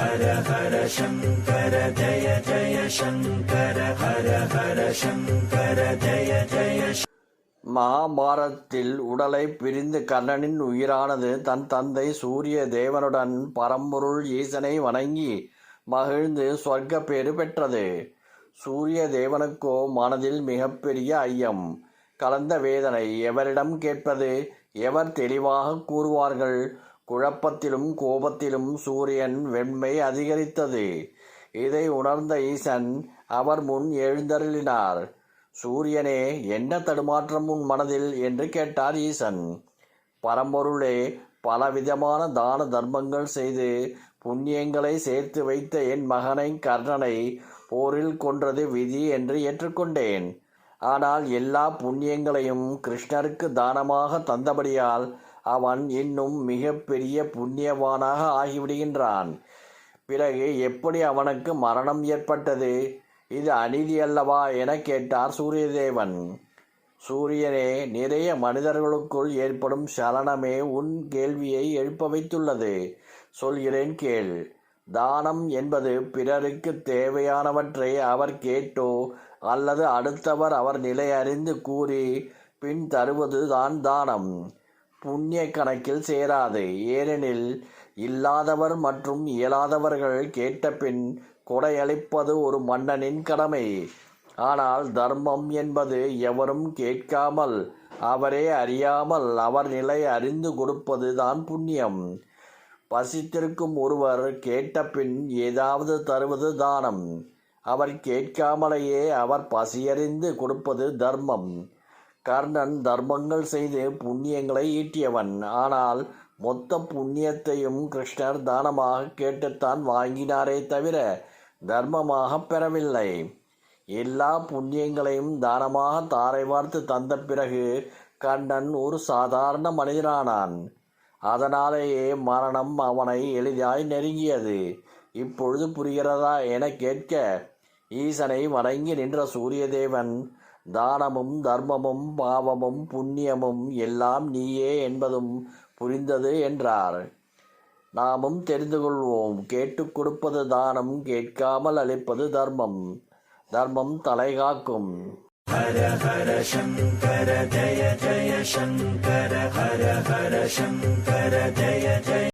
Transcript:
ஹர ஹர சங்கர ஜய ஜய சங்கர ஹர ஹர சங்கர ஜய ஜய மகாபாரதத்தில் உடலை பிரிந்து கர்ணனின் உயிரானது தன் தந்தை சூரிய தேவனுடன் பரம்பொருள் ஈசனை வணங்கி மகிழ்ந்து சொர்க்க பேறு பெற்றது. சூரிய தேவனுக்கோ மனதில் மிகப்பெரிய ஐயம். கலந்த வேதனை எவரிடம் கேட்பது? எவர் தெளிவாக கூறுவார்கள்? குழப்பத்திலும் கோபத்திலும் சூரியன் வெண்மை அதிகரித்தது. இதை உணர்ந்த ஈசன் அவர் முன் எழுந்தருளினார். சூரியனே என்ன தடுமாற்றம் உன் மனதில்? என்று கேட்டார் ஈசன். பரம்பொருளே பலவிதமான தான தர்மங்கள் செய்து புண்ணியங்களை சேர்த்து வைத்த என் மகனை கர்ணனை போரில் கொன்றது விதி என்று ஏற்றுக்கொண்டேன். ஆனால் எல்லா புண்ணியங்களையும் கிருஷ்ணருக்கு தானமாக தந்தபடியால் அவன் இன்னும் மிக பெரிய புண்ணியவானாக ஆகிவிடுகின்றான். பிறகு எப்படி அவனுக்கு மரணம் ஏற்பட்டது? இது அநீதி அல்லவா என கேட்டார் சூரியதேவன். சூரியனே நிறைய மனிதர்களுக்குள் ஏற்படும் சலனமே உன் கேள்வியை எழுப்ப வைத்துள்ளது. சொல்கிறேன் கேள். தானம் என்பது பிறருக்கு தேவையானவற்றை அவர் கேட்டோ அல்லது அடுத்தவர் அவர் நிலை அறிந்து கூறி பின் தருவது தான் தானம். புண்ணிய கணக்கில் சேராது. ஏனெனில் இல்லாதவர் மற்றும் இயலாதவர்கள் கேட்ட பின் கொடையளிப்பது ஒரு மன்னனின் கடமை. ஆனால் தர்மம் என்பது எவரும் கேட்காமல் அவரே அறியாமல் அவர் நிலை அறிந்து கொடுப்பது தான் புண்ணியம். பசித்திருக்கும் ஒருவர் கேட்ட பின் ஏதாவது தருவது தானம். அவர் கேட்காமலேயே அவர் பசியறிந்து கொடுப்பது தர்மம். கர்ணன் தர்மங்கள் செய்து புண்ணியங்களை ஈட்டியவன். ஆனால் மொத்த புண்ணியத்தையும் கிருஷ்ணர் தானமாக கேட்டுத்தான் வாங்கினாரே தவிர தர்மமாக பெறவில்லை. எல்லா புண்ணியங்களையும் தானமாக தாரை வார்த்து தந்த பிறகு கண்ணன் ஒரு சாதாரண மனிதனானான். அதனாலேயே மரணம் அவனை எளிதாய் நெருங்கியது. இப்பொழுது புரிகிறதா என கேட்க ஈசனை வணங்கி நின்ற சூரியதேவன் தானமும் தர்மமும் பாவமும் புண்ணியமும் எல்லாம் நீயே என்பதும் புரிந்தது என்றார். நாமும் தெரிந்து கொள்வோம். கேட்டுக் கொடுப்பது தானம் கேட்காமல் அளிப்பது தர்மம். தர்மம் தலைகாக்கும் ஹர ஹர சங்கர ஜய ஜய சங்கர ஹர ஹர சங்கர ஜய ஜய